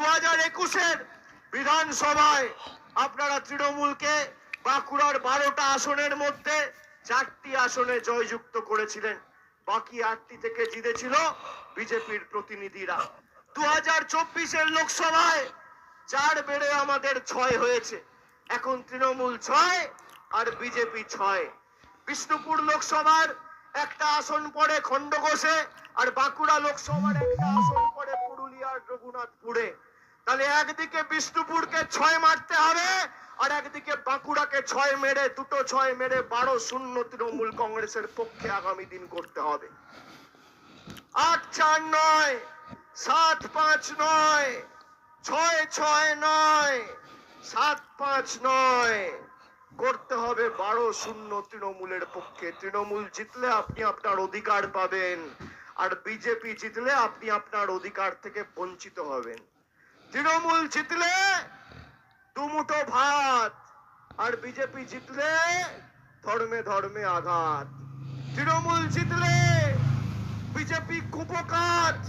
দু বিধানসভায় আপনারা তৃণমূলকে বাঁকুড়ার বারোটা আসনের মধ্যে চারটি আসনে জয়যুক্ত করেছিলেন। বাকি আটটি থেকে জিতেছিল বিজেপির প্রতিনিধিরা। দু হাজার লোকসভায় চার বেড়ে আমাদের ছয় হয়েছে। এখন তৃণমূল ছয় আর বিজেপি ছয়। বিষ্ণুপুর লোকসভার একটা আসন পড়ে খণ্ডঘোষে আর বাঁকুড়া লোকসভার একটা আসন পড়ে পুরুলিয়ার রঘুনাথপুরে। তাহলে একদিকে বিষ্ণুপুরকে ছয় মারতে হবে, আর একদিকে বাঁকুড়াকে ছয় মেরে, দুটো ছয় মেরে বারো শূন্য তৃণমূল কংগ্রেসের পক্ষে আগামী দিন করতে হবে। আট চার নয়, সাত পাঁচ নয়, ছয় ছয় নয়, সাত পাঁচ নয়, করতে হবে বারো শূন্য তৃণমূলের পক্ষে। তৃণমূল জিতলে আপনি আপনার অধিকার পাবেন, আর বিজেপি জিতলে আপনি আপনার অধিকার থেকে বঞ্চিত হবেন। তৃণমূল জিতলে দুমুটো ভাত আর বিজেপি জিতলে ধর্মে ধর্মে আঘাত। তৃণমূল জিতলে বিজেপি কুপকাত